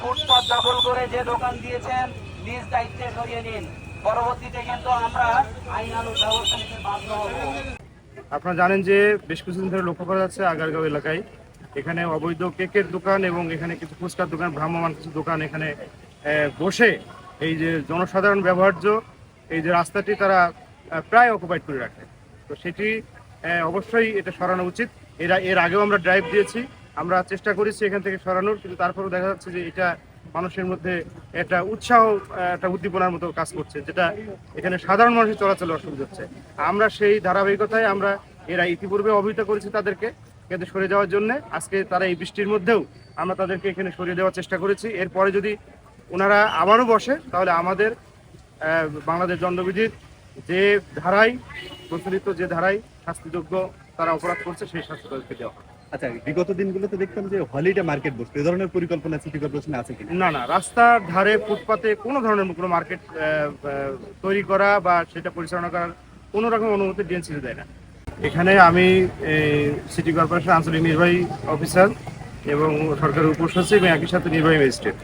ফুটপাত দখল করে যে দোকান দিয়েছেন, নিজ দায়িত্বে সরিয়ে নিন। পরবর্তীতে কিন্তু আমরা আইনানুগ ব্যবস্থা নিতে বাধ্য হব। আপনারা জানেন যে বেশ কিছুদিন ধরে লক্ষ্য করা যাচ্ছে আগারগাঁও এলাকায়। এখানে অবৈধ কেকের দোকান এবং এখানে কিছু ফুচকার দোকান ভ্রাম্যমান কিছু দোকান এখানে বসে এই যে জনসাধারণ ব্যবহার্য এই যে রাস্তাটি তারা প্রায় অকুপাইড করে রাখে। তো সেটি অবশ্যই এটা সরানো উচিত। এরা, এর আগেও আমরা ড্রাইভ দিয়েছি। আমরা চেষ্টা করেছি এখান থেকে সরানোর, কিন্তু তারপরেও দেখা যাচ্ছে যে এটা মানুষের মধ্যে একটা উৎসাহ, একটা উদ্দীপনার মতো কাজ করছে, যেটা এখানে সাধারণ মানুষের চলাচলে অসুবিধা হচ্ছে। আমরা সেই ধারাবাহিকতায় আমরা এরা ইতিপূর্বে অবহিত করেছি তাদেরকে, কিন্তু সরে যাওয়ার জন্য আজকে তারা এই বৃষ্টির মধ্যেও আমরা তাদেরকে এখানে সরিয়ে দেওয়ার চেষ্টা করেছি। এরপরে যদি ওনারা আবারও বসে, তাহলে আমাদের বাংলাদেশ দণ্ডবিধির যে ধারায় প্রচলিত যে ধারায় শাস্তিযোগ্য তারা অপরাধ করছে, সেই শাস্তি তাদেরকে দেওয়া আচ্ছা বিগত দিনগুলোতে দেখতাম যে হলিডে মার্কেট বসতো। এ ধরনের পরিকল্পনা সিটি কর্পোরেশনে আছে কিনা? না না, রাস্তার ধারে, ফুটপাতে কোনো ধরনের কোনো মার্কেট তৈরি করা বা সেটা পরিচালনা করার কোনো রকম অনুমতি ডিএনসি দেয় না। এখানে আমি সিটি কর্পোরেশন আঞ্চলিক নির্বাহী অফিসার এবং সরকারের উপসচিব একই সাথে নির্বাহী ম্যাজিস্ট্রেট।